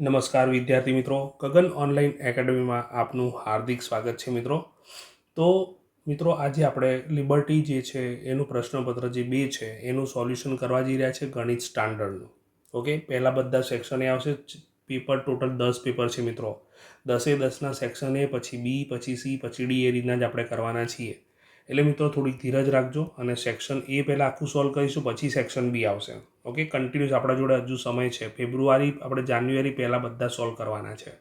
નમસ્કાર વિદ્યાર્થી મિત્રો. ગગન ઓનલાઈન એકેડમીમાં આપનું હાર્દિક સ્વાગત છે મિત્રો. તો મિત્રો, આજે આપણે લિબર્ટી જે છે, એનું પ્રશ્નપત્ર જે બે છે, એનું સોલ્યુશન કરવા જઈ રહ્યા છે ગણિત સ્ટાન્ડર્ડનું. ઓકે? પહેલાં બધા સેક્શન આવશે. પેપર ટોટલ દસ પેપર છે મિત્રો. દસે દસના સેક્શન, પછી બી, પછી સી, પછી ડી એ રીતના જ આપણે કરવાના છીએ. એટલે મિત્રો થોડીક ધીરજ રાખજો અને સેક્શન એ પહેલાં આખું સોલ્વ કરીશું, પછી સેક્શન બી આવશે. ઓકે કન્ટિન્યુઅસ આપણા જોડે હજુ સમય છે. ફેબ્રુઆરી આપણે જાન્યુઆરી પહેલાં બધા સોલ્વ કરવાના છે.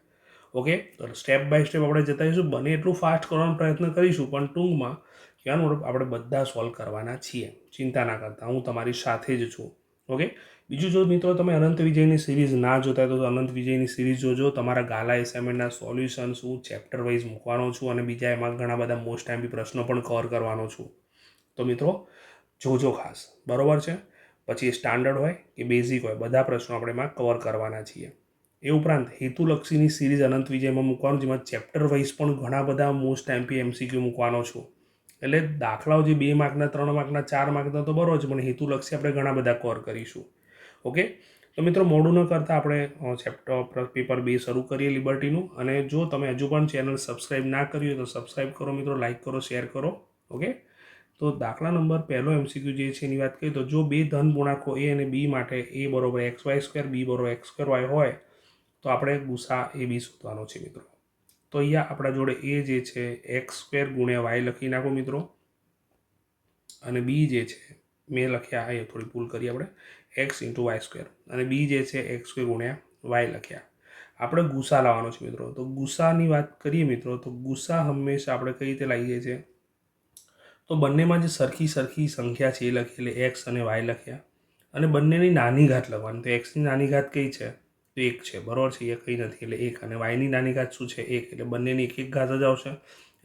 ઓકે તો સ્ટેપ બાય સ્ટેપ આપણે જતા રહીશું. બને એટલું ફાસ્ટ કરવાનો પ્રયત્ન કરીશું, પણ ટૂંકમાં કહેવાનું આપણે બધા સોલ્વ કરવાના છીએ? ચિંતા ના કરતા. હું તમારી સાથે જ છું. ઓકે બીજું જો મિત્રો તમે અનંત વિજયની સિરીઝ ના જોતા હોય તો અનંત વિજયની સિરીઝ જોજો. તમારા ગાલા એસાઇનમેન્ટના સોલ્યુશન હું ચેપ્ટર વાઇઝ મૂકવાનો છું અને બીજા એમાં ઘણા બધા મોસ્ટ ટાઈમ બી પ્રશ્નો પણ કવર કરવાનો છું. તો મિત્રો, જોજો ખાસ. બરાબર છે? પછી સ્ટાન્ડર્ડ હોય કે બેઝિક હોય, બધા પ્રશ્નો આપણે એમાં કવર કરવાના છીએ. એ ઉપરાંત હેતુલક્ષીની સિરીઝ અનંત વિજયમાં મૂકવાનું, જેમાં ચેપ્ટર વાઇઝ પણ ઘણા બધા મોસ્ટ ટાઈમપી એમસીક્યુ મૂકવાનો છું. એટલે દાખલાઓ જે બે માર્કના ત્રણ માર્કના ચાર માર્કના તો બરોબર છે, પણ હેતુલક્ષી આપણે ઘણા બધા કવર કરીશું. ઓકે? તો મિત્રો, મોડું ન કરતાં આપણે ચેપ્ટર પેપર બે શરૂ કરીએ લિબર્ટીનું અને જો તમે હજુ પણ ચેનલ સબસ્ક્રાઈબ ના કરી હોય તો સબસ્ક્રાઈબ કરો મિત્રો લાઇક કરો શેર કરો. ઓકે? તો દાખલા નંબર પહેલો એમસીક્યુ જે છે એની વાત કરીએ તો જો બે ધન પૂર્ણાંકો એ અને બી માટે એ બરોબર એક્સ વાય સ્ક્વેર બી બરોબર એક્સ સ્ક્વેર વાય હોય, તો આપણે ગુસા એ બી શોધવાનો છે મિત્રો. તો અહીંયા આપણા જોડે એ જે છે એક્સ સ્ક્વેર ગુણ્યા વાય લખી નાખો મિત્રો. અને બી જે છે મેં લખ્યા અહીંયા થોડી ભૂલ કરી આપણે. એક્સ ઇન્ટુ વાય સ્ક્વેર અને બી જે છે એક્સ સ્ક્વેર ગુણ્યા વાય લખ્યા. આપણે ગુસા લાવવાનો છે મિત્રો. તો ગુસાની વાત કરીએ મિત્રો, તો ગુસા હંમેશા આપણે કઈ રીતે લાવીએ છીએ? તો બંનેમાં જે સરખી સરખી સંખ્યા છે એ લખી એટલે એક્સ અને વાય લખ્યા. અને બંનેની નાની ઘાત લખવાની. તો એક્સની નાની ઘાત કઈ છે? તો એક છે. બરાબર છે? એ કંઈ નથી. એટલે એક અને વાયની નાની ઘાત શું છે? એક. એટલે બંનેની એક એક ઘાત જ આવશે.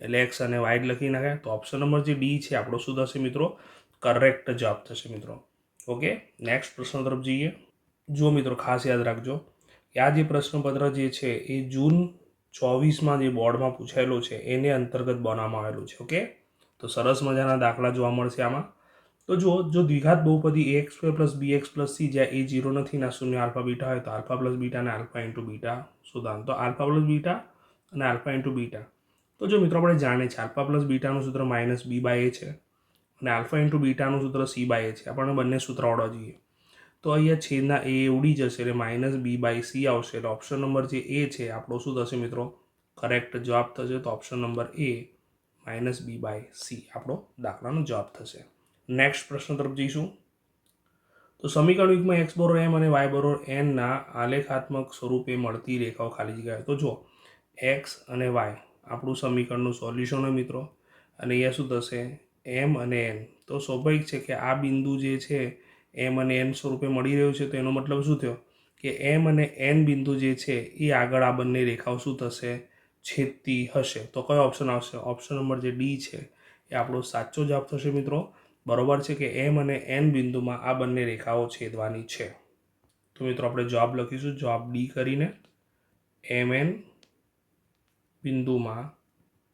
એટલે એક્સ અને વાય લખી નાખ્યા. તો ઓપ્શન નંબર જે ડી છે, આપણો શું થશે મિત્રો? કરેક્ટ જવાબ થશે મિત્રો. ઓકે નેક્સ્ટ પ્રશ્ન તરફ જઈએ. જો મિત્રો, ખાસ યાદ રાખજો. કે આ જે પ્રશ્નપત્ર જે છે, એ જૂન ચોવીસમાં જે બોર્ડમાં પૂછાયેલો છે, એને અંતર્ગત બનાવવામાં આવેલું છે. ઓકે તો સરસ મજાના દાખલા જોવા મળશે આમાં. તો જુઓ, જો દ્વિઘાત બહુપદી x square plus b x plus c જ્યાં એ જીરો નથી, ના શૂન્ય આલ્ફા બીટા હોય તો આલ્ફા પ્લસ બીટા અને આલ્ફા ઇન્ટુ બીટા શોધવાનું. તો આલ્ફા પ્લસ બીટા અને આલ્ફા ઇન્ટુ બીટા. તો જો મિત્રો, આપણે જાણીએ છીએ, આલ્ફા પ્લસ બીટાનું સૂત્ર માઇનસ બી બાય એ છે. અને આલ્ફા ઇન્ટુ બીટાનું સૂત્ર સી બાય છે. આપણને બંને સૂત્ર આવડવા જોઈએ. તો અહીંયા છેદના એ ઉડી જશે એટલે માઇનસ બી બાય સી આવશે. એટલે ઓપ્શન નંબર જે એ છે, આપણો શું થશે મિત્રો? કરેક્ટ જવાબ થશે તો option number a minus b by c આપણો દાખલાનો જવાબ થશે. નેક્સ્ટ પ્રશ્ન તરફ જઈશું. તો સમીકરણ યુગમાં એક્સ બરોબર એમ અને વાય બરોબર એનના આલેખાત્મક સ્વરૂપે મળતી રેખાઓ ખાલી જગ્યાએ તો જો એક્સ અને વાય આપણું સમીકરણનું સોલ્યુશન હોય મિત્રો. અને અહીંયા શું થશે? એમ અને એન તો સ્વાભાવિક છે કે આ બિંદુ જે છે, એમ અને એન સ્વરૂપે મળી રહ્યું છે, તો એનો મતલબ શું થયો? કે એમ અને એન બિંદુ જે છે એ આગળ આ બંને રેખાઓ શું થશે? છેદતી હશે. તો કયો ઓપ્શન આવશે? ઓપ્શન નંબર જે ડી છે, એ આપણો સાચો જવાબ થશે મિત્રો. બરોબર છે કે એમ અને એન બિંદુમાં આ બંને રેખાઓ છેદવાની છે. તો મિત્રો આપણે જવાબ લખીશું. જવાબ ડી કરીને એમ એન બિંદુમાં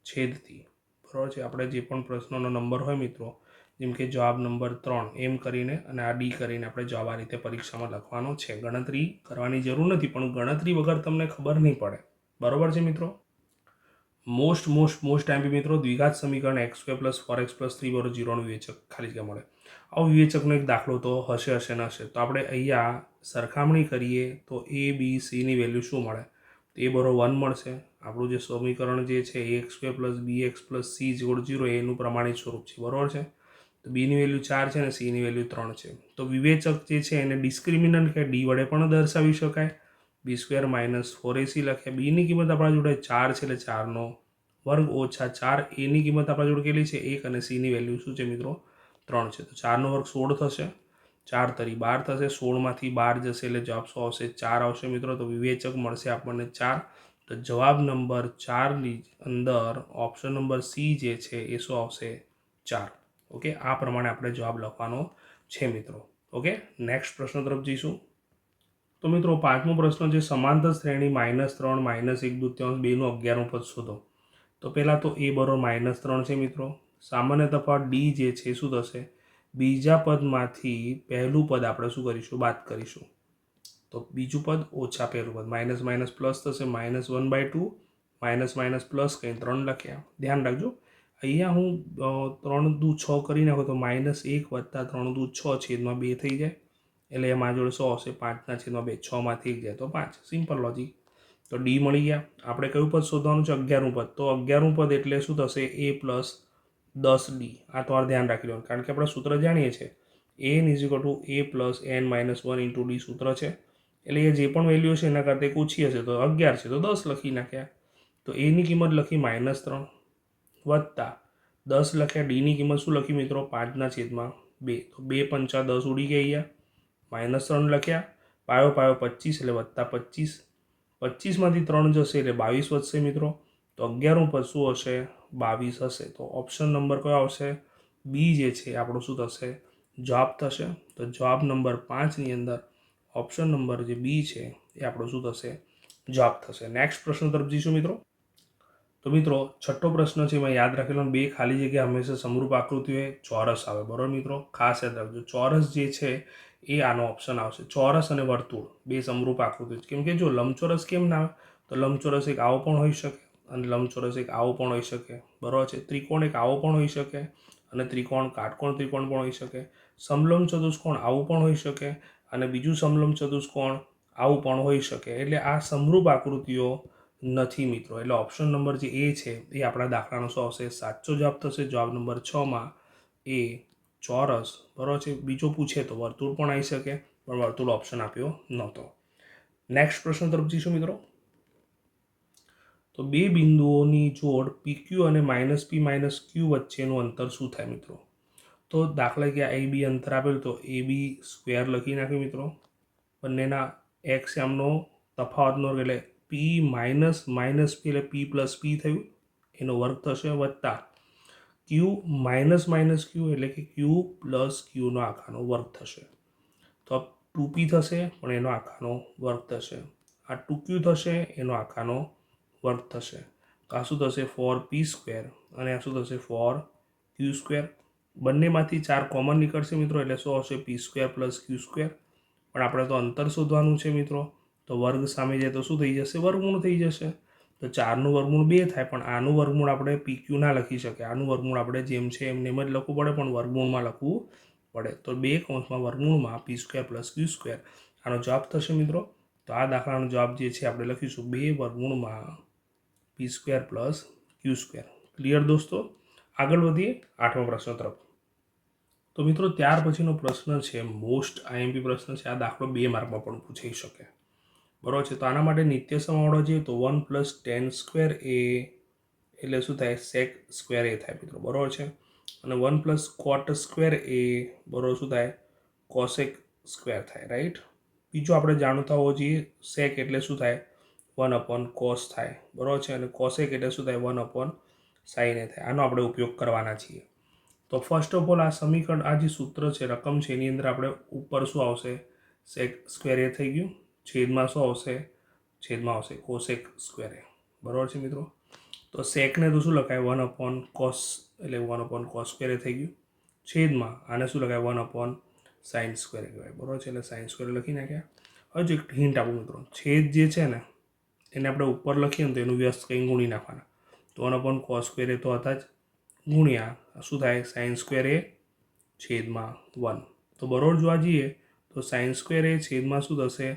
છેદતી. બરાબર છે, આપણે જે પણ પ્રશ્નોનો નંબર હોય મિત્રો, જેમ કે જવાબ નંબર ત્રણ, એમ કરીને અને આ ડી કરીને આપણે જવાબ આ રીતે પરીક્ષામાં લખવાનો છે. ગણતરી કરવાની જરૂર નથી, પણ ગણતરી વગર તમને ખબર નહીં પડે. બરાબર છે મિત્રો? મોસ્ટ મોસ્ટ મોસ્ટ ટાઈમ મિત્રો દ્વિઘાત સમીકરણ x square plus four x plus three બરોબર જીરોનું વિવેચક ખાલી જગ્યા મળે. આવું વિવેચકનો એક દાખલો તો હશે હશે ન હશે. તો આપણે અહીંયા સરખામણી કરીએ તો એ બી સીની વેલ્યુ શું મળે? એ બરો વન મળશે. આપણું જે સમીકરણ જે છે, a x square plus b x plus c જોડ જીરો એનું પ્રમાણિત સ્વરૂપ છે, બરાબર છે? તો બીની વેલ્યુ ચાર છે અને સીની વેલ્યુ ત્રણ છે. તો વિવેચક જે છે, એને ડિસ્ક્રિમિનન્ટ કે ડી વડે પણ દર્શાવી શકાય. B square minus four ac લખે બીની કિંમત આપણા જોડે ચાર છે, એટલે ચારનો વર્ગ ઓછા ચાર એની કિંમત આપણા જોડે કેટલી છે? એક અને સીની વેલ્યુ શું છે મિત્રો? ત્રણ છે. તો ચારનો વર્ગ સોળ થશે. ચાર તરી બાર થશે. સોળમાંથી બાર જશે, એટલે જવાબ શું આવશે. ચાર આવશે મિત્રો. તો વિવેચક મળશે આપણને ચાર. તો જવાબ નંબર ચારની અંદર ઓપ્શન નંબર સી જે છે એ શું આવશે? ચાર. ઓકે આ પ્રમાણે આપણે જવાબ લખવાનો છે મિત્રો. ઓકે નેક્સ્ટ પ્રશ્ન તરફ જઈશું. તો મિત્રો, પાંચમો પ્રશ્ન છે, સમાંતર શ્રેણી માઇનસ ત્રણ, માઇનસ એક દૂત્યાંશ બેનું અગિયારમું પદ શોધો. તો પહેલાં તો એ બરોબર માઇનસ ત્રણ છે મિત્રો. સામાન્ય તફાવત ડી જે છે શું થશે? બીજા પદમાંથી પહેલું પદ આપણે શું કરીશું? બાદ કરીશું. તો બીજું પદ ઓછા પહેલું પદ. માઇનસ માઇનસ પ્લસ થશે, minus one by two, minus minus plus કંઈ ત્રણ લખ્યા. ધ્યાન રાખજો. અહીંયા હું ત્રણ દુ છ કરી નાખો તો માઇનસ એક વત્તા ત્રણ દુ છ છેદમાં બે થઈ જાય. એટલે એમાં જોડે સો હશે, પાંચના છેદમાં બે છમાંથી એક જાય તો પાંચ. Simple logic. તો ડી મળી ગયા. આપણે કયું પદ શોધવાનું છે? અગિયારનું પદ. તો અગિયારનું પદ એટલે શું થશે? એ પ્લસ દસ ડી. આ તમારે ધ્યાન રાખી લેવાનું. કારણ કે આપણે સૂત્ર જાણીએ છીએ. N is to a plus n minus one into d સૂત્ર છે. એટલે એ જે પણ વેલ્યુ છે એના કરતાં એક ઓછી હશે. તો અગિયાર છે, તો દસ લખી નાખ્યા. તો એની કિંમત લખી માઇનસ ત્રણ વત્તા દસ લખ્યા. ડીની કિંમત શું લખી મિત્રો? પાંચના છેદમાં બે. તો બે પંચા દસ ઉડી ગયા માઇનસ ત્રણ લખ્યા. પાયો પાયો પચીસ એટલે વત્તા પચીસ. પચીસમાંથી ત્રણ જશે એટલે બાવીસ વધશે મિત્રો. તો અગિયારનું ઉપર શું હશે? બાવીસ હશે. તો ઓપ્શન નંબર કયો આવશે? બી જે છે આપણો શું થશે? જવાબ થશે. તો જવાબ નંબર પાંચની અંદર ઓપ્શન નંબર જે બી છે, એ આપણો શું થશે? જવાબ થશે. નેક્સ્ટ પ્રશ્ન તરફ જઈશું મિત્રો. તો મિત્રો, છઠ્ઠો પ્રશ્ન છે, એમાં યાદ રાખેલો બે ખાલી જગ્યા હંમેશા સમરૂપ આકૃતિ હોય ચોરસ આવે. બરાબર મિત્રો? ખાસ યાદ રાખજો. ચોરસ જે છે, એ આનો ઓપ્શન આવશે. ચોરસ અને વર્તુળ, બે સમરૂપ આકૃતિ. કેમ કે જો લંબચોરસ કેમ ના આવે, તો લંબચોરસ એક આવો પણ હોઈ શકે અને લંબચોરસ એક આવો પણ હોઈ શકે. બરાબર છે? ત્રિકોણ એક આવો પણ હોઈ શકે અને ત્રિકોણ, કાટકોણ ત્રિકોણ પણ હોઈ શકે. સમલંબ ચતુષ્કોણ આવું પણ હોઈ શકે અને બીજું સમલંબ ચતુષ્કોણ આવું પણ હોઈ શકે. એટલે આ સમરૂપ આકૃતિઓ નથી મિત્રો. એટલે ઓપ્શન નંબર જે એ છે, એ આપણા દાખલાનો શું આવશે સાચો જવાબ થશે. જવાબ નંબર છમાં એ ચોરસ. બરાબર છે? બીજો પૂછે તો વર્તુળ પણ આવી શકે, પણ વર્તુળ ઓપ્શન આપ્યો નહોતો. નેક્સ્ટ પ્રશ્ન તરફ જઈશું મિત્રો. તો બે બિંદુઓની જોડ પી ક્યુ અને માઇનસ પી માઇનસ ક્યુ વચ્ચેનું અંતર શું થાય મિત્રો? તો દાખલા કે એ બી અંતર આપેલું તો એ બી સ્ક્વેર લખી નાખ્યું મિત્રો. બંનેના એક્સ એમનો તફાવતનો એટલે પી માઇનસ માઇનસ પી એટલે પી પ્લસ પી થયું. એનો વર્ગ થશે વત્તા ક્યુ માઇનસ માઇનસ ક્યુ એટલે કે ક્યુ પ્લસ ક્યુનો આખાનો વર્ગ થશે. તો ટુ પી થશે, પણ એનો આખાનો વર્ગ થશે. આ ટુ ક્યુ થશે, એનો આખાનો વર્ગ થશે. આ શું થશે? ફોર પી સ્ક્વેર અને આ શું થશે? ફોર ક્યુ સ્ક્વેર બંનેમાંથી ચાર કોમન નીકળશે મિત્રો, એટલે શું આવશે p square plus q square પણ આપણે તો અંતર શોધવાનું છે મિત્રો, તો વર્ગ સામે જાય તો શું થઈ જશે? વર્ગમૂળ થઈ જશે. તો ચારનું વર્ગમૂળ બે થાય, પણ આનું વર્ગમૂળ આપણે પી ક્યુ ના લખી શકીએ. આનું વર્ગમૂળ આપણે જેમ છે એમને એમ જ લખવું પડે, પણ વર્ગમૂળમાં લખવું પડે. તો બે કૌંસમાં વર્ગમૂળમાં p square plus q square આનો જવાબ થશે મિત્રો, તો આ દાખલાનો જવાબ જે છે આપણે લખીશું. બે વર્ગમૂળમાં p square plus q square clear દોસ્તો? આગળ વધીએ આઠમો પ્રશ્ન તરફ. તો મિત્રો ત્યાર પછીનો પ્રશ્ન છે મોસ્ટ આઈએમપી પ્રશ્ન છે, આ દાખલો બે માર્કમાં પણ પૂછાઈ શકે. બરાબર છે, તો આના માટે નિત્ય સમાવડો જોઈએ તો one plus tan square a એટલે શું થાય? સેક સ્ક્વેર એ થાય મિત્રો, બરાબર છે? અને one plus cot square a બરાબર શું થાય? કોસેક સ્ક્વેર થાય રાઈટ બીજું આપણે જાણતા હોવો જોઈએ સેક એટલે શું થાય? વન અપોન કોસ થાય, બરાબર છે? અને કોસેક એટલે શું થાય? વન અપોન સાઈને થાય. આનો આપણે ઉપયોગ કરવાના છીએ. તો ફર્સ્ટ ઓફ ઓલ આ સમીકરણ, આ જે સૂત્ર છે, રકમ છે, એની અંદર આપણે ઉપર શું આવશે? સેક સ્ક્વેર એ થઈ ગયું. છેદમાં શું આવશે? છેદમાં આવશે. કોસેક સ્ક્વેર એ બરાબર છે મિત્રો? તો સેકને તો શું લખાય? વન અપોન કોસ એટલે one upon cos square a થઈ ગયું. છેદમાં આને શું લખાય? વન અપોન સાઇન સ્ક્વેર કહેવાય. બરાબર છે? એટલે સાઇન સ્ક્વેર લખી નાખ્યા. હજુ એક હિન્ટ આપું મિત્રો. છેદ જે છે ને, એને આપણે ઉપર લખીએ ને તો એનું વ્યસ્ત કંઈ ગુણી નાખવાના. તો one upon cos square a તો હતા જ. ગુણ્યા શું થાય? સાઇન સ્ક્વેર એ છેદમાં વન. તો બરોબર જોવા જઈએ તો સાઇન સ્ક્વેર એ છેદમાં શું થશે?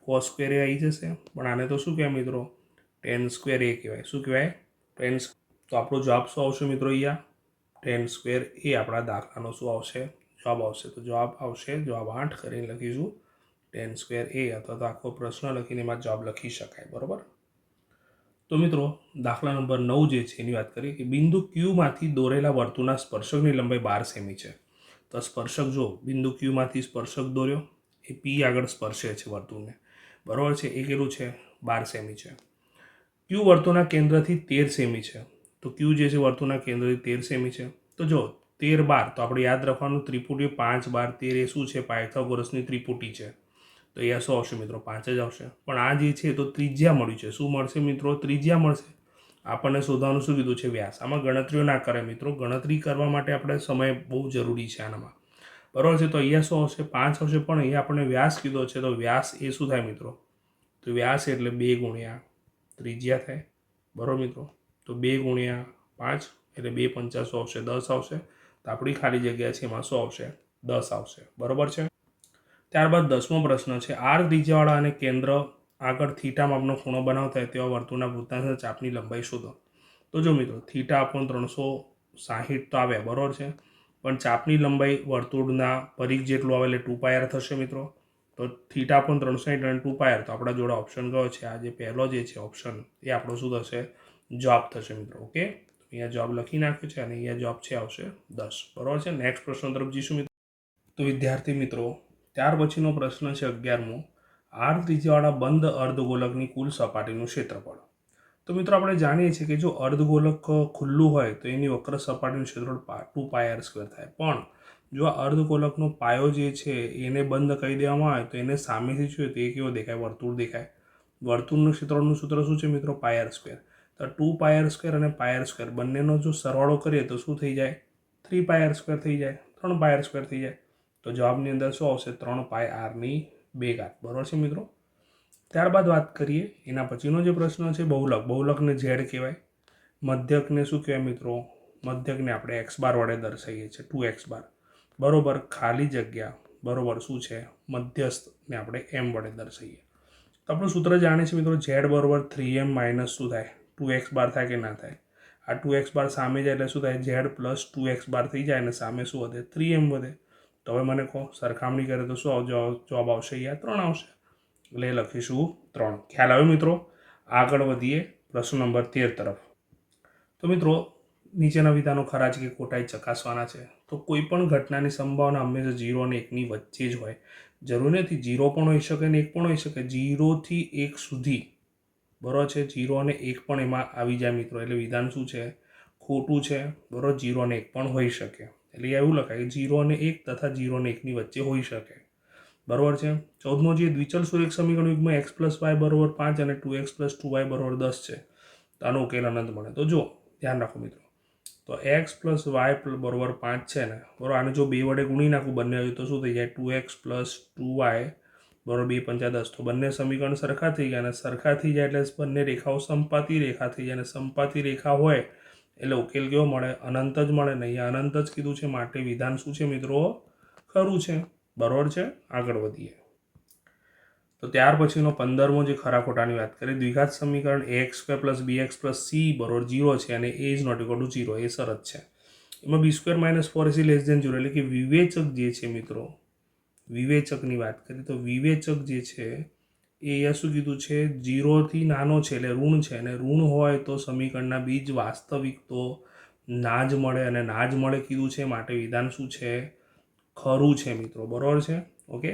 કોસ સ્ક્વેર એ આવી જશે. પણ આને તો શું કહેવાય મિત્રો? ટેન સ્ક્વેર એ કહેવાય. શું કહેવાય? ટેન તો આપણો જવાબ શું આવશે મિત્રો અહીંયા? ટેન સ્ક્વેર એ આપણા દાખલાનો શું આવશે? જવાબ આવશે. તો જવાબ આવશે, જવાબ આઠ કરીને લખીશું. ટેન સ્ક્વેર એ અથવા તો આખો પ્રશ્ન લખીને એમાં જવાબ લખી શકાય. બરાબર? તો મિત્રો, દાખલા નંબર નવ જે છે, એની વાત કરીએ કે બિંદુ ક્યુમાંથી દોરેલા વર્તુળના સ્પર્શકની લંબાઈ બાર સેમી છે. તો સ્પર્શક જો બિંદુ ક્યુમાંથી સ્પર્શક દોર્યો, એ પી આગળ સ્પર્શે છે વર્તુળને. બરાબર છે? એ કેટલું છે? બાર સેમી છે. ક્યુ વર્તુળના કેન્દ્રથી તેર સેમી છે. તો ક્યુ જે છે વર્તુળના કેન્દ્રથી તેર સેમી છે. તો જો તેર બાર, તો આપણે યાદ રાખવાનું ત્રિપુટી પાંચ બાર તેર એ શું છે? પાયથાગોરસની ત્રિપુટી છે. તો શું આવશે મિત્રો, પાંચ જ આવશે. પણ આ જે છે તો ત્રિજ્યા મળ્યું છે. શું મળશે મિત્રો? ત્રિજ્યા મળશે. આપણને શોધવાનું શું કીધું છે? વ્યાસ. આમાં ગણતરીઓ ના કરે મિત્રો. ગણતરી કરવા માટે આપણે સમય બહુ જરૂરી છે આનામાં. બરાબર છે? તો અહીંયા શું આવશે? પાંચ આવશે. પણ અહીંયા આપણે વ્યાસ કીધો છે. તો વ્યાસ એ શું થાય મિત્રો? તો વ્યાસ એટલે બે ગુણ્યા ત્રિજ્યા થાય. બરાબર મિત્રો? તો બે ગુણ્યા પાંચ એટલે બે પંચા શું આવશે. દસ આવશે. તો આપણી ખાલી જગ્યા છે એમાં શું આવશે. દસ આવશે. બરાબર છે? ત્યારબાદ દસમો પ્રશ્ન છે, આર ત્રિજ્યાવાળા અને કેન્દ્ર આગળ થીટા માપનો ખૂણો બનાવતા હોય તેવા વર્તુળના વૃત્તાંશના ચાપની લંબાઈ શોધો. તો જો મિત્રો, થીટા આપણને ત્રણસો સાહીઠ તો આવે બરાબર છે? પણ ચાપની લંબાઈ વર્તુળના પરિઘ જેટલું આવે એટલે ટુ પાયર થશે મિત્રો. તો થીટા પણ ત્રણસો સાઠ અને ટુ પાયર તો આપણા જોડે ઓપ્શન કયો છે? આ જે પહેલો જે છે ઓપ્શન એ આપણો શું થશે? જોબ થશે મિત્રો ઓકે અહીંયા જોબ લખી નાખ્યો છે અને અહીંયા જોબ છે, આવશે દસ, બરાબર છે? નેક્સ્ટ પ્રશ્ન તરફ જઈશું મિત્રો. તો વિદ્યાર્થી મિત્રો ત્યાર પછીનો પ્રશ્ન છે અગિયારમો. આર ત્રિજ્યાવાળા બંધ અર્ધગોલકની કુલ સપાટીનું ક્ષેત્રફળ. તો મિત્રો આપણે જાણીએ છીએ કે જો અર્ધગોલક ખુલ્લું હોય તો એની વક્ર સપાટીનું ક્ષેત્રફળ ટુ પાય આર સ્ક્વેર થાય. પણ જો આ અર્ધગોલકનો પાયો જે છે એને બંધ કરી દેવામાં આવે તો એને સામેથી જોઈએ તો એ કેવો દેખાય? વર્તુળ દેખાય. વર્તુળનું ક્ષેત્રફળનું સૂત્ર શું છે મિત્રો? Pi r square. તો ટુ પાયર સ્ક્વેર અને પાયર સ્ક્વેર બંનેનો જો સરવાળો કરીએ તો શું થઈ જાય? થ્રી પાયર સ્ક્વેર થઈ જાય. ત્રણ પાયર સ્ક્વેર થઈ જાય. તો જવાબની અંદર શું આવશે? ત્રણ પાય આરની બે ઘાત. બરાબર છે મિત્રો? ત્યારબાદ વાત કરીએ એના પછીનો જે પ્રશ્ન છે, બહુલક. બહુલકને ઝેડ કહેવાય. મધ્યકને શું કહેવાય મિત્રો? મધ્યકને આપણે એક્સ બાર વડે દર્શાવીએ છીએ. Two x bar. બરોબર, ખાલી જગ્યા. બરોબર, શું છે? મધ્યસ્થને આપણે એમ વડે દર્શાવીએ. તો આપણું સૂત્ર જાણીએ છીએ મિત્રો, ઝેડ બરોબર થ્રી એમ માઇનસ શું થાય? ટુ એક્સ બાર થાય કે ના થાય? આ ટુ એક્સ બાર સામે જાય એટલે શું થાય? Z plus two x bar થઈ જાય અને સામે શું વધે? થ્રી એમ વધે. તો હવે મને કહો, સરખામણી કરે તો શું જવાબ આવશે યા ત્રણ આવશે. એટલે લખીશું ત્રણ. ખ્યાલ આવ્યો મિત્રો? આગળ વધીએ પ્રશ્ન નંબર તેર તરફ. તો મિત્રો, નીચેના વિધાનો ખરા કે ખોટાઈ ચકાસવાના છે? તો કોઈ પણ ઘટનાની સંભાવના હંમેશા જીરો અને એકની વચ્ચે જ હોય. જરૂર નથી, જીરો પણ હોઈ શકે ને એક પણ હોઈ શકે. જીરોથી એક સુધી. બરાબર છે? જીરો અને એક પણ એમાં આવી જાય મિત્રો. એટલે વિધાન શું છે? ખોટું છે. બરાબર, જીરો અને એક પણ હોઈ શકે. એટલે એવું લખાય જીરો અને એક તથા જીરો અને એકની વચ્ચે હોઈ શકે. બરાબર છે? ચૌદમો જે દ્વિચલ સુરેખ સમીકરણ યુગમાં એક્સ પ્લસ વાય બરોબર પાંચ અને two x plus two y બરોબર દસ છે. તો આનો ઉકેલ અનંત મળે. તો જો ધ્યાન રાખો મિત્રો. તો એક્સ પ્લસ વાય બરોબર પાંચ છે ને. બરાબર, આને જો બે વડે ગુણી નાખું બંને હોય તો શું થઈ જાય? Two x plus two y બરોબર બે પંચા દસ. તો બંને સમીકરણ સરખા થઈ ગયા અને સરખા થઈ જાય એટલે બંને રેખાઓ સંપાતી રેખા થઈ જાય અને સંપાતી રેખા હોય એટલે ઉકેલ કેવો મળે? અનંત જ મળે ને અહીંયા અનંત જ કીધું છે, માટે વિધાન શું છે મિત્રો? ખરું છે. બરોબર છે? આગળ વધીએ. તો ત્યાર પછીનો પંદરમો જે ખરા ખોટાની વાત કરીએ, દ્વિઘાત સમીકરણ a x square plus b x plus c બરોબર જીરો છે અને a is not equal to zero. એ શરત છે. એમાં b square minus four a c less than zero એટલે કે વિવેચક જે છે મિત્રો, વિવેચકની વાત કરીએ તો વિવેચક જે છે એ શું કીધું છે? જીરોથી નાનો છે એટલે ઋણ છે. અને ઋણ હોય તો સમીકરણના બીજ વાસ્તવિક તો ના જ મળે. અને ના જ મળે કીધું છે, માટે વિધાન શું છે? ખરું છે મિત્રો. બરાબર છે? ઓકે?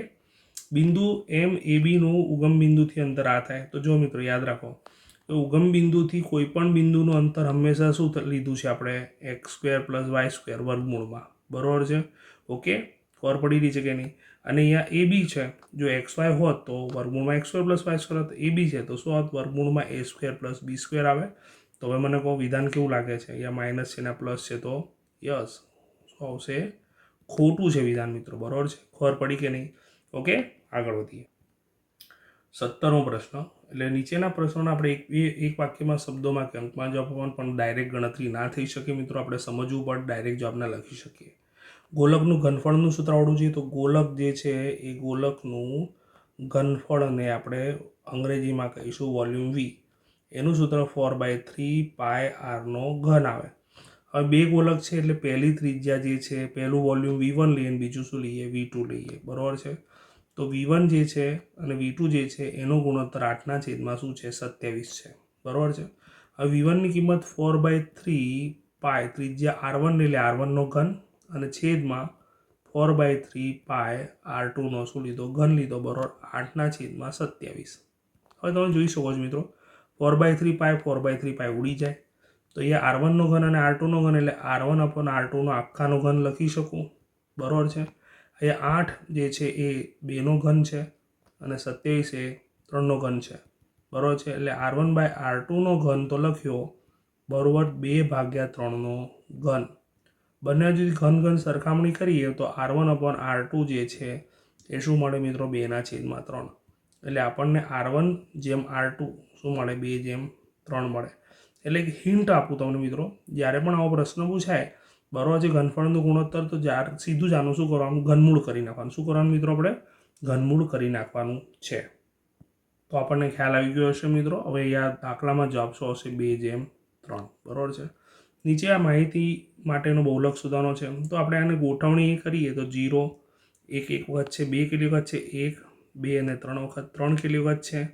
બિંદુ એમ એ બીનું ઉગમ બિંદુથી અંતર આ થાય. તો જો મિત્રો યાદ રાખો, તો ઉગમ બિંદુથી કોઈ પણ બિંદુનું અંતર હંમેશા શું લીધું છે આપણે? X square plus y square વર્ગમૂળમાં. બરાબર છે? ઓકે? ખબર પડી રહી છે કે નહીં? અને અહીંયા એ બી છે, જો એક્સ વાય હોત તો વર્ગમૂળમાં x square plus y square હોત એ બી છે, તો શું હોત વર્ગમૂળમાં a square plus b square આવે? તો હવે મને કહો વિધાન કેવું લાગે છે? અહીંયા માઇનસ છે ને પ્લસ છે તો યસ, શું આવશે? ખોટું છે વિધાન મિત્રો, બરાબર છે? ખબર પડી કે નહીં? ઓકે, આગળ વધીએ. સત્તરમો પ્રશ્ન, એટલે નીચેના પ્રશ્નોને આપણે એક એક વાક્યમાં શબ્દોમાં કે અંકમાં જવાબ આપવાનો, પણ ડાયરેક્ટ ગણતરી ના થઈ શકે મિત્રો, આપણે સમજવું પડે ડાયરેક્ટ જવાબના લખી શકીએ. ગોલકનું ઘનફળનું સૂત્ર આવડવું જોઈએ તો ગોલક જે છે એ ગોલકનું ઘનફળને આપણે અંગ્રેજીમાં કહીશું વોલ્યુમ વી. એનું સૂત્ર ફોર બાય થ્રી પાય આરનો ઘન આવે. હવે બે ગોલક છે એટલે પહેલી ત્રિજ્યા જે છે, પહેલું વોલ્યુમ વી વન લઈએ બીજું શું લઈએ? વી ટુ લઈએ. બરાબર છે? તો વી વન જે છે અને વી ટુ જે છે એનો ગુણોત્તર આઠના છેદમાં શું છે? સત્યાવીસ છે. બરાબર છે? હવે વી વનની કિંમત ફોર બાય થ્રી પાય ત્રિજ્યા આર વન એટલે આર વનનો ઘન. અને છેદમાં four by three pi r ટુનો શું લીધો? ઘન લીધો, બરાબર? આઠના છેદમાં સત્યાવીસ. હવે તમે જોઈ શકો છો મિત્રો four by three pi four by three pi ઉડી જાય. તો અહીંયા આર વનનો ઘન અને આર ટુનો ઘન, એટલે આર વન અપોન આર ટુનો આખાનો ઘન લખી શકું. બરાબર છે? અહીંયા આઠ જે છે એ બેનો ઘન છે અને સત્યાવીસ એ ત્રણનો ઘન છે. બરાબર છે? એટલે આર વન બાય આર ટુનો ઘન તો લખ્યો, બરાબર બે ભાગ્યા ત્રણનો ઘન. બંને જુદી ઘન ઘન સરખામણી કરીએ તો r one upon r two જે છે એ શું મળે મિત્રો? બેના છેદમાં ત્રણ. એટલે આપણને આર વન જેમ આર ટુ શું મળે? બે જેમ ત્રણ મળે. એટલે એક હિન્ટ આપું તમને મિત્રો, જ્યારે પણ આવો પ્રશ્ન પૂછાય, બરોબર છે, ઘનફળનું ગુણોત્તર, તો જ્યારે સીધું જ આનું શું કરવાનું? ઘનમૂળ કરી નાખવાનું. શું કરવાનું મિત્રો આપણે? ઘનમૂળ કરી નાખવાનું છે. તો આપણને ખ્યાલ આવી ગયો હશે મિત્રો. હવે આ દાખલામાં જવાબ શું આવશે? બે જેમ ત્રણ. બરોબર છે? નીચે આ માહિતી માટેનો બહુલક શોધવાનો છે. તો આપણે આને ગોઠવણી કરીએ તો જીરો, એક એક વખત છે, બે કેટલી વખત છે, એક, બે અને ત્રણ વખત, ત્રણ કેટલી વખત છે,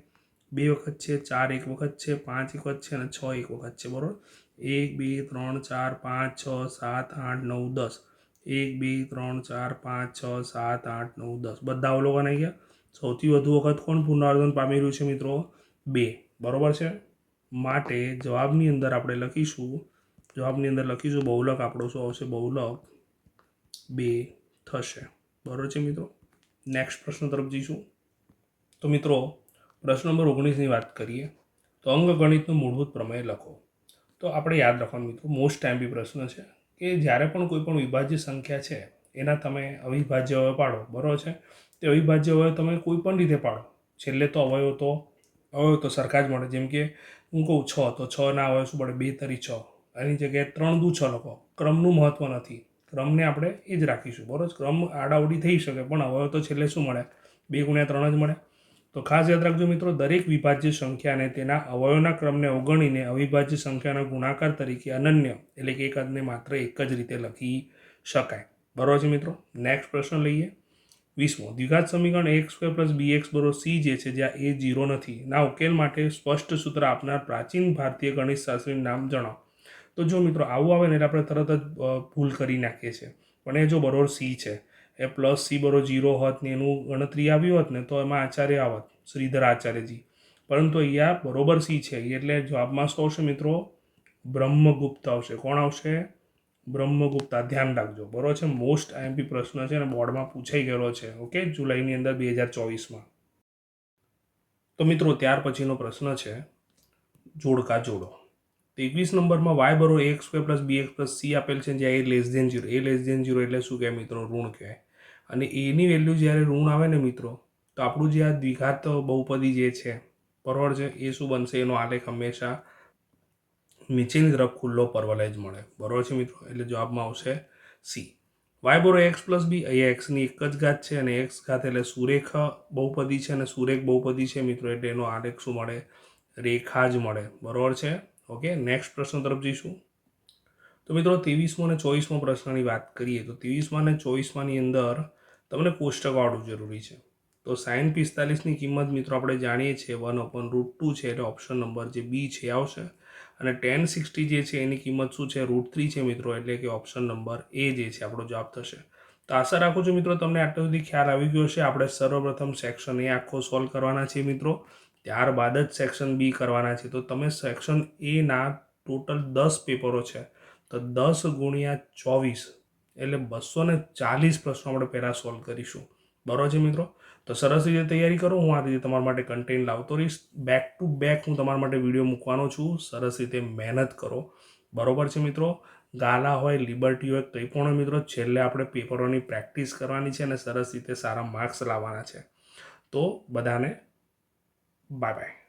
બે વખત છે, ચાર એક વખત છે, પાંચ એક વખત છે અને છ એક વખત છે, બરાબર? એક, બે, ત્રણ, ચાર, પાંચ, છ, સાત, આઠ, નવ, દસ. એક, બે, ત્રણ, ચાર, પાંચ, છ, સાત, આઠ, નવ, દસ. બધા અવલોકન આવી ગયા? સૌથી વધુ વખત કોણ પુનરાવર્તન પામી રહ્યું છે મિત્રો? બે. બરોબર છે? માટે જવાબની અંદર આપણે લખીશું જવાબની અંદર લખીશું, બહુલક આપણો શું આવશે? બહુલક બે થશે. બરાબર છે મિત્રો? નેક્સ્ટ પ્રશ્ન તરફ જઈશું. તો મિત્રો, પ્રશ્ન નંબર ઓગણીસની વાત કરીએ. તો અંકગણિતનું મૂળભૂત પ્રમેય લખો. તો આપણે યાદ રાખવાનું મિત્રો મોસ્ટ ટાઈમ બી પ્રશ્ન છે કે જ્યારે પણ કોઈ પણ વિભાજ્ય સંખ્યા છે, એના તમે અવિભાજ્ય અવયવ પાડો. બરાબર છે? તે અવિભાજ્ય અવયવ તમે કોઈ પણ રીતે પાડો. છેલ્લે તો અવયવ તો અવયવ તો સરખા જ મળે. જેમ કે, હું કહું છ, તો છ ના અવયવ શું પડે? બે તરી છ. એની જગ્યાએ ત્રણ દુ છ લખો ક્રમનું મહત્ત્વ નથી. ક્રમને આપણે એ જ રાખીશું. બરોબર? ક્રમ આડાવડી થઈ શકે, પણ અવયવ તો છેલ્લે શું મળે? બે ગુણ્યા ત્રણ જ મળે. તો ખાસ યાદ રાખજો મિત્રો, દરેક વિભાજ્ય સંખ્યાને તેના અવયવના ક્રમને અવગણીને અવિભાજ્ય સંખ્યાના ગુણાકાર તરીકે અનન્ય, એટલે કે એકદને માત્ર એક જ રીતે લખી શકાય. બરાબર છે મિત્રો? નેક્સ્ટ પ્રશ્ન લઈએ. વીસમો. દ્વિઘાત સમીકરણ x square plus b x બરો સી જે છે, જ્યાં એ જીરો નથી. ના ઉકેલ માટે સ્પષ્ટ સૂત્ર આપનાર પ્રાચીન ભારતીય ગણિત શાસ્ત્રીનું નામ જણાવો. તો જો મિત્રો, આવું આવે ને એટલે આપણે તરત જ ભૂલ કરી નાખીએ છીએ. પણ એ જો બરોબર સી છે, એ પ્લસ સી બરો જીરો હોત ને એનું ગણતરી આવ્યું હોત ને તો એમાં આચાર્ય આવત, શ્રીધર આચાર્યજી. પરંતુ અહીંયા બરોબર સી છે એટલે જવાબમાં શું આવશે મિત્રો? બ્રહ્મગુપ્ત આવશે. કોણ આવશે? બ્રહ્મગુપ્તા. ધ્યાન રાખજો. બરોબર છે? મોસ્ટ આઈએમપી પ્રશ્ન છે અને બોર્ડમાં પૂછાઈ ગયેલો છે, ઓકે? જુલાઈની અંદર બે હજાર ચોવીસમાં. તો મિત્રો, ત્યાર પછીનો પ્રશ્ન છે, જોડકા જોડો. એકવીસ નંબરમાં વાય બરો એક square plus b x plus c આપેલ છે જ્યાં a less than zero a less than zero એટલે શું કહેવાય મિત્રો? ઋણ કહેવાય. અને એની વેલ્યુ જ્યારે ઋણ આવે ને મિત્રો, તો આપણું જે આ દ્વિઘાત બહુપદી જે છે બરોબર છે, એ શું બનશે? એનો આલેખ હંમેશા નીચેની તરફ ખુલ્લો પરવલય જ મળે. બરોબર છે મિત્રો? એટલે જવાબમાં આવશે સી વાય બરો એક્સ પ્લસ બી અહીંયા એક્સની એક જ ઘાત છે અને એક્સ ઘાત એટલે સુરેખ બહુપદી છે અને સુરેખ બહુપદી છે મિત્રો, એટલે એનો આલેખ શું મળે? રેખા જ મળે. બરોબર છે? ઓકે નેક્સ્ટ પ્રશ્ન તરફ જઈશું. તો મિત્રો ત્રેવીસમો અને ચોવીસમો પ્રશ્નની વાત કરીએ તો ત્રેવીસમાં અને ચોવીસમાંની અંદર તમને કોષ્ટક આવડવું જરૂરી છે. તો સાઇન પિસ્તાલીસની કિંમત મિત્રો આપણે જાણીએ છીએ વન ઓપન રૂટ ટુ છે એટલે ઓપ્શન નંબર જે બી છે આવશે. અને ટેન સિક્સટી જે છે એની કિંમત શું છે? રૂટ થ્રી છે મિત્રો એટલે કે ઓપ્શન નંબર એ જે છે આપણો જવાબ થશે. તો આશા રાખું છું મિત્રો તમને આટલો સુધી ખ્યાલ આવી ગયો છે આપણે સર્વપ્રથમ સેક્શન એ આખો સોલ્વ કરવાના છે મિત્રો. ત્યારબાદ જ સેક્શન બી કરવાના છે. તો તમે સેક્શન એના ટોટલ દસ પેપરો છે. તો દસ ગુણ્યા ચોવીસ એટલે બસો ને ચાલીસ પ્રશ્નો આપણે પહેલાં સોલ્વ કરીશું. બરાબર છે મિત્રો? તો સરસ રીતે તૈયારી કરો. હું આ રીતે તમારા માટે કન્ટેન્ટ લાવતો રહીશ. બેક ટુ બેક હું તમારા માટે વીડિયો મૂકવાનો છું. સરસ રીતે મહેનત કરો. બરાબર છે મિત્રો? ગાલા હોય લિબર્ટી હોય, કંઈ પણ મિત્રો, છેલ્લે આપણે પેપરોની પ્રેક્ટિસ કરવાની છે અને સરસ રીતે સારા માર્ક્સ લાવવાના છે. તો બધાને બાય બાય